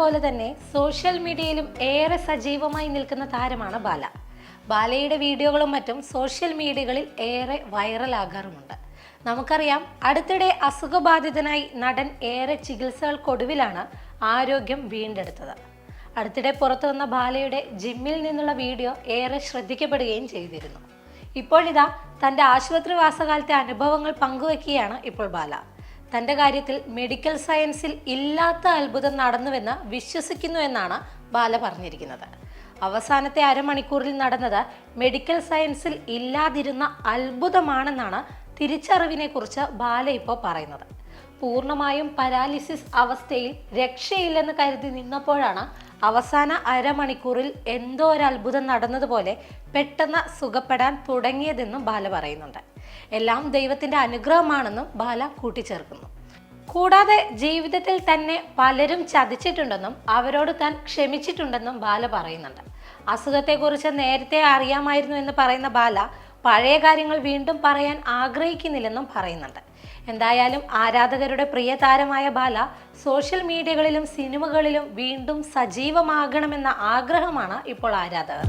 പോലെ തന്നെ സോഷ്യൽ മീഡിയയിലും ഏറെ സജീവമായി നിൽക്കുന്ന താരമാണ് ബാല. ബാലയുടെ വീഡിയോകളും മറ്റും സോഷ്യൽ മീഡിയകളിൽ ഏറെ വൈറലാകാറുമുണ്ട്. നമുക്കറിയാം അടുത്തിടെ അസുഖബാധിതനായി നടൻ ഏറെ ചികിത്സകൾക്കൊടുവിലാണ് ആരോഗ്യം വീണ്ടെടുത്തത്. അടുത്തിടെ പുറത്തു വന്ന ബാലയുടെ ജിമ്മിൽ നിന്നുള്ള വീഡിയോ ഏറെ ശ്രദ്ധിക്കപ്പെടുകയും ചെയ്തിരുന്നു. ഇപ്പോഴിതാ തന്റെ ആശുപത്രി വാസകാലത്തെ അനുഭവങ്ങൾ പങ്കുവെക്കുകയാണ് ഇപ്പോൾ ബാല. തന്റെ കാര്യത്തിൽ മെഡിക്കൽ സയൻസിൽ ഇല്ലാത്ത അത്ഭുതം നടന്നുവെന്ന് വിശ്വസിക്കുന്നു എന്നാണ് ബാല പറഞ്ഞിരിക്കുന്നത്. അവസാനത്തെ അരമണിക്കൂറിൽ നടന്നത് മെഡിക്കൽ സയൻസിൽ ഇല്ലാതിരുന്ന അത്ഭുതമാണെന്നാണ് തിരിച്ചറിവിനെക്കുറിച്ച് ബാല ഇപ്പോൾ പറയുന്നത്. പൂർണമായും പരാലിസിസ് അവസ്ഥയിൽ രക്ഷയില്ലെന്ന് കരുതി നിന്നപ്പോഴാണ് അവസാന അരമണിക്കൂറിൽ എന്തോ ഒരു അത്ഭുതം നടന്നതുപോലെ പെട്ടെന്ന് സുഖപ്പെടാൻ തുടങ്ങിയതെന്നും ബാല പറയുന്നുണ്ട്. എല്ലാം ദൈവത്തിന്റെ അനുഗ്രഹമാണെന്നും ബാല കൂട്ടിച്ചേർക്കുന്നു. കൂടാതെ ജീവിതത്തിൽ തന്നെ പലരും ചതിച്ചിട്ടുണ്ടെന്നും അവരോട് താൻ ക്ഷമിച്ചിട്ടുണ്ടെന്നും ബാല പറയുന്നുണ്ട്. അസുഖത്തെക്കുറിച്ച് നേരത്തെ അറിയാമായിരുന്നു എന്ന് പറയുന്ന ബാല പഴയ കാര്യങ്ങൾ വീണ്ടും പറയാൻ ആഗ്രഹിക്കുന്നില്ലെന്നും പറയുന്നുണ്ട്. എന്തായാലും ആരാധകരുടെ പ്രിയ താരമായ ബാല സോഷ്യൽ മീഡിയകളിലും സിനിമകളിലും വീണ്ടും സജീവമാകണമെന്ന ആഗ്രഹമാണ് ഇപ്പോൾ ആരാധകർ.